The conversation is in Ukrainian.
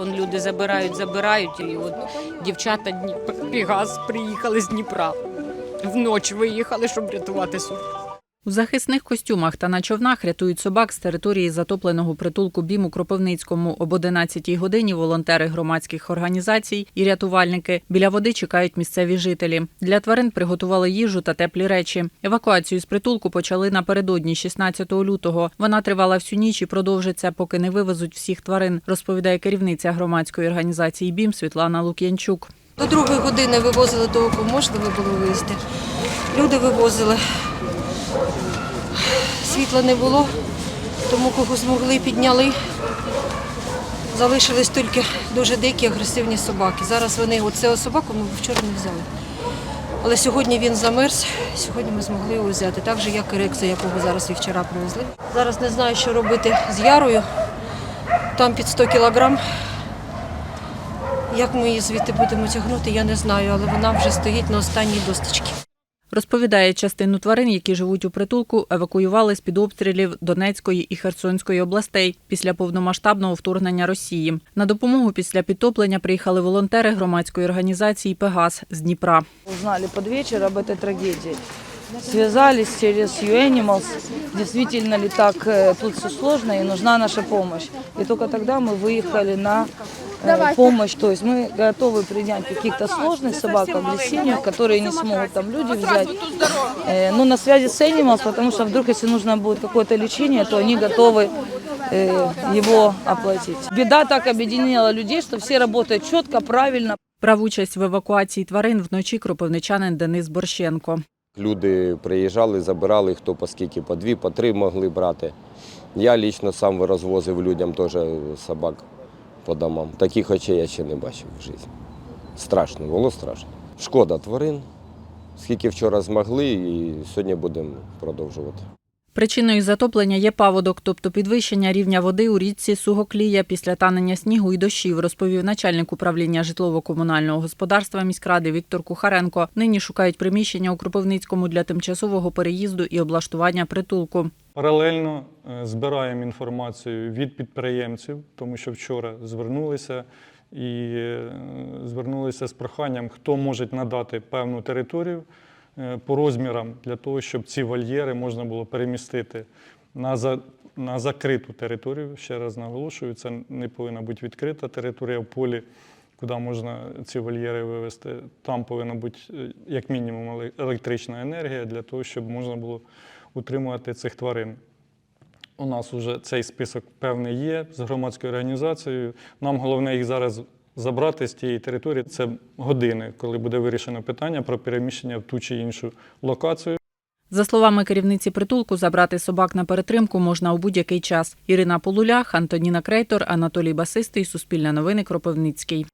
Он люди забирають, забирають, і от дівчата Дніп- Пегас приїхали з Дніпра. Вночі виїхали, щоб рятувати собак. У захисних костюмах та на човнах рятують собак з території затопленого притулку БІМ у Кропивницькому. Об 11-й годині волонтери громадських організацій і рятувальники біля води чекають місцеві жителі. Для тварин приготували їжу та теплі речі. Евакуацію з притулку почали напередодні 16 лютого. Вона тривала всю ніч і продовжиться, поки не вивезуть всіх тварин, розповідає керівниця громадської організації БІМ Світлана Лук'янчук. До другої години вивозили того, кого можливо було вивезти. Люди вивозили. Світла не було, тому кого змогли, підняли. Залишились тільки дуже дикі агресивні собаки. Зараз вони, оцього собаку ми вчора не взяли. Але сьогодні він замерз, сьогодні ми змогли його взяти, так же, як і Рекса, якого зараз і вчора привезли. Зараз не знаю, що робити з ярою. Там під 100 кілограм. Як ми її звідти будемо тягнути, я не знаю, але вона вже стоїть на останній досточці. Розповідає, частину тварин, які живуть у притулку, евакуювали з під обстрілів Донецької і Херсонської областей після повномасштабного вторгнення Росії. На допомогу після підтоплення приїхали волонтери громадської організації Пегас з Дніпра. Узнали под вечер об этой трагедии. Связались через U-Animals. Действительно ли так э, тут все сложно и нужна наша помощь. И только тогда мы выехали на э, помощь. То есть мы готовы принять каких-то сложных собак, агрессивных, которые не смогут там люди взять. Э, Но на связи с Animals, потому что вдруг, если нужно будет какое-то лечение, то они готовы э, его оплатить. Беда так объединила людей, что все работают четко, правильно. Брав участь в евакуації тварин вночі кропивничанин Денис Борщенко. Люди приїжджали, забирали хто по скільки, по дві, по три могли брати. Я лічно сам розвозив людям теж собак по домам. Таких очей я ще не бачив в житті. Страшно, було страшно. Шкода тварин, скільки вчора змогли, і сьогодні будемо продовжувати. Причиною затоплення є паводок, тобто підвищення рівня води у річці Сугоклія після танення снігу і дощів, розповів начальник управління житлово-комунального господарства міськради Віктор Кухаренко. Нині шукають приміщення у Кропивницькому для тимчасового переїзду і облаштування притулку. Паралельно е, збираємо інформацію від підприємців, тому що вчора звернулися і е, звернулися з проханням, хто може надати певну територію по розмірам для того, щоб ці вольєри можна було перемістити на, за, на закриту територію. Ще раз наголошую, це не повинна бути відкрита територія в полі, куди можна ці вольєри вивезти. Там повинна бути е, як мінімум електрична енергія для того, щоб можна було утримувати цих тварин. У нас вже цей список певний є з громадською організацією. Нам головне їх зараз забрати з тієї території. Це години, коли буде вирішено питання про переміщення в ту чи іншу локацію. За словами керівниці притулку, забрати собак на перетримку можна у будь-який час. Ірина Полулях, Антоніна Крейтор, Анатолій Басистий, Суспільне новини, Кропивницький.